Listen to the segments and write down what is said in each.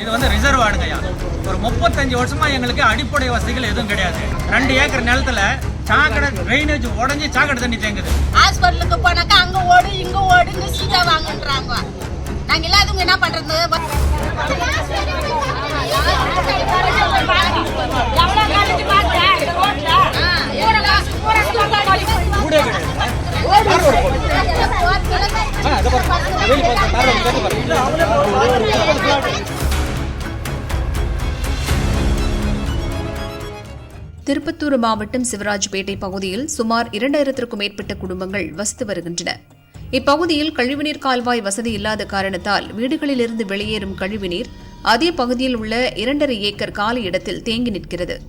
இது வந்து ரிசர்வ் ஆடுங்கய்யா ஒரு முப்பத்தஞ்சு வருஷமா எங்களுக்கு அடிப்படை வசதிகள் எதுவும் கிடையாது. ரெண்டு ஏக்கர் நிலத்துல சாக்கடை ட்ரைனேஜ் உடஞ்சி சாக்கடை தண்ணி தேங்குது. ஹாஸ்பிட்டலுக்கு போனாக்கா அங்க ஓடு இங்க ஓடுன்னு சீதா வாங்கன்றாங்க. நாங்க இல்லாதவங்க என்ன பண்றது? கூடே கிடையாது திருப்பத்தூர் மாவட்டம் சிவராஜ்பேட்டை பகுதியில் சுமார் இரண்டாயிரத்திற்கும் மேற்பட்ட குடும்பங்கள் வசித்து வருகின்றன. இப்பகுதியில் கழிவுநீர் கால்வாய் வசதி இல்லாத காரணத்தால் வீடுகளிலிருந்து வெளியேறும் கழிவுநீர் அதே பகுதியில் உள்ள இரண்டரை ஏக்கர் காலி இடத்தில் தேங்கி நிற்கிறது.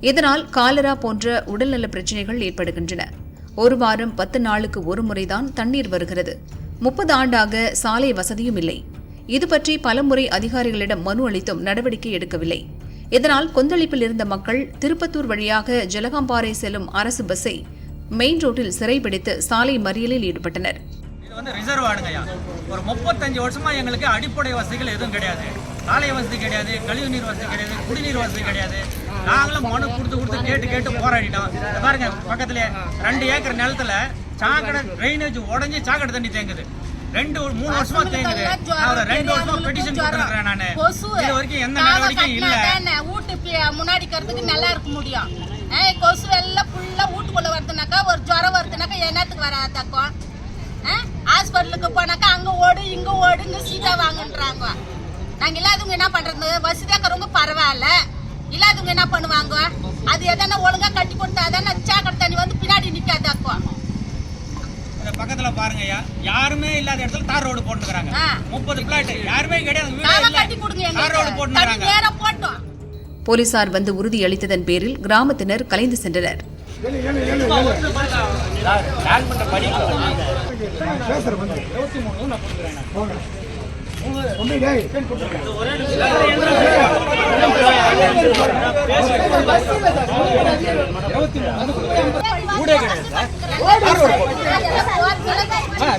இதனால் காலரா போன்ற உடல்நல பிரச்சினைகள் ஏற்படுகின்றன. ஒரு வாரம் பத்து நாளுக்கு ஒரு முறைதான் தண்ணீர் வருகிறது. முப்பது ஆண்டாக சாலை வசதியும் இல்லை. இது பற்றி பலமுறை அதிகாரிகளிடம் மனு அளித்தும் நடவடிக்கை எடுக்கவில்லை. இதனால் கொந்தளிப்பில் இருந்த மக்கள் திருப்பத்தூர் வழியாக ஜலகாம்பாறை செல்லும் அரசு பஸ்ஸை மெயின் ரோட்டில் சிறைபிடித்து சாலை மறியலில் ஈடுபட்டனர். இது வந்து ரிசர்வ் ஆடுங்கய்யா ஒரு முப்பத்தஞ்சு வருஷமா எங்களுக்கு அடிப்படை வசதிகள் எதுவும் கிடையாது. சாலை வசதி கிடையாது கழிவு நீர் வசதி கிடையாது குடிநீர் வசதி கிடையாது. நாங்களும் மனு கொடுத்து கொடுத்து கேட்டு கேட்டு போராடிட்டோம். பாருங்க பக்கத்துல ரெண்டு ஏக்கர் நிலத்துல சாக்கடை ட்ரைனேஜ் உடஞ்சி சாக்கடை தண்ணி தேங்குது. ரெண்டு மூணு வருஷமா தேங்குது. ஒரு ரெண்டு வருஷமா பெட்டிஷன் போட்டுருக்கேன் நானு. இது வரைக்கும் எந்த நடவடிக்கையும் இல்ல. வீட்டு முன்னாடி இருக்கிறதுக்கு நல்லா இருக்க முடியும். ஏய், கொசு எல்லாம் ஃபுல்லா வீட்டுக்குள்ள வருதுனாக்கா ஒரு ஜுரம் வருதுனாக்கா என்னத்துக்கு வராதாக்கும் ஹாஸ்பிட்டலுக்கு போனாக்கா அங்க ஓடு இங்க ஓடுன்னு சீதா வாங்கன்றாங்க. நாங்க இல்லாதவங்க என்ன பண்றது? வசதியா இருக்கிறவங்க பரவாயில்ல. இல்லாதவங்க என்ன பண்ணுவாங்க? அது எதனா ஒழுங்கா கட்டி கொடுத்தா தானே சாக்கடை தண்ணி வந்து பின்னாடி பக்கத்துல பாருங்கய்யா யாருமே இல்லாத இடத்துல தார் ரோடு போட்டுக்கிறாங்க. முப்பது பிளாட் யாருமே கிடையாது. தார் ரோடு போட்டுக்கிறாங்க போலீசார் வந்து உறுதியளித்ததன் பேரில் கிராமத்தினர் கலைந்து சென்றனர். வீடே கிடையாது சார். தார் ரோடு போட்டு ஆ, இதை பாருங்க. வெளிய பாருங்க, தார் ரோடு கட்டு பாருங்க.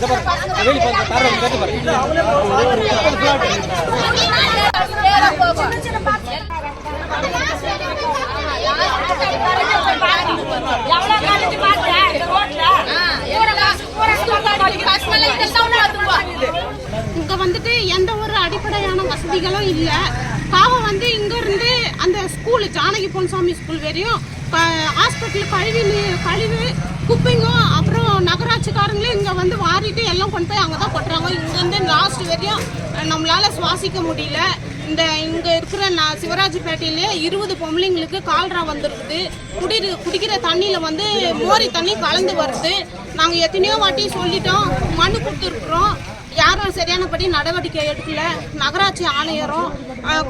இங்க வந்துட்டு எந்த ஒரு அடிப்படையான வசதிகளும் இல்ல. பாவம் வந்து இங்கேருந்து அந்த ஸ்கூல் ஜானகி பொன்சாமி ஸ்கூல் வரையும் ஹாஸ்பிட்டல் கழிவு நீ- கழிவு குப்பைங்கும் அப்புறம் நகராட்சிக்காரங்களே இங்கே வந்து வாரிட்டு எல்லாம் கொண்டு போய் அங்கதான் கொட்டுறாங்க. இங்கேருந்து லாஸ்ட் வரையும் நம்மளால் சுவாசிக்க முடியல. இந்த இங்கே இருக்கிற நான் சிவராஜ்பேட்டையிலே இருபது பொம்பளைங்களுக்கு கால்ரா வந்துருக்குது குடி குடிக்கிற தண்ணியில் வந்து மோரி தண்ணி கலந்து வருது. நாங்கள் எத்தனையோ வாட்டி சொல்லிட்டோம் மனு கொடுத்துருக்குறோம். சரியானபடி நடவடிக்கை எடுக்கல. நகராட்சி ஆணையரும்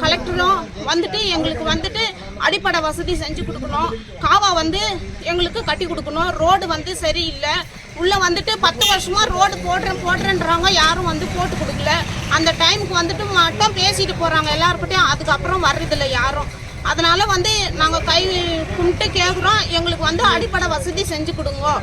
கலெக்டரும் வந்துட்டு எங்களுக்கு வந்துட்டு அடிப்படை வசதி செஞ்சு கொடுக்கணும். காவா வந்து எங்களுக்கு கட்டி கொடுக்கணும். ரோடு வந்து சரியில்லை. உள்ள வந்துட்டு பத்து வருஷமா ரோடு போடுறேன் போடுறேன்றாங்க. யாரும் வந்து போட்டு கொடுக்கல. அந்த டைமுக்கு வந்துட்டு மட்டும் பேசிட்டு போறாங்க எல்லாருக்கிட்டையும் அதுக்கப்புறம் வர்றதில்லை யாரும். அதனால வந்து நாங்கள் கை கும்பிட்டு கேட்குறோம் எங்களுக்கு வந்து அடிப்படை வசதி செஞ்சு கொடுங்க.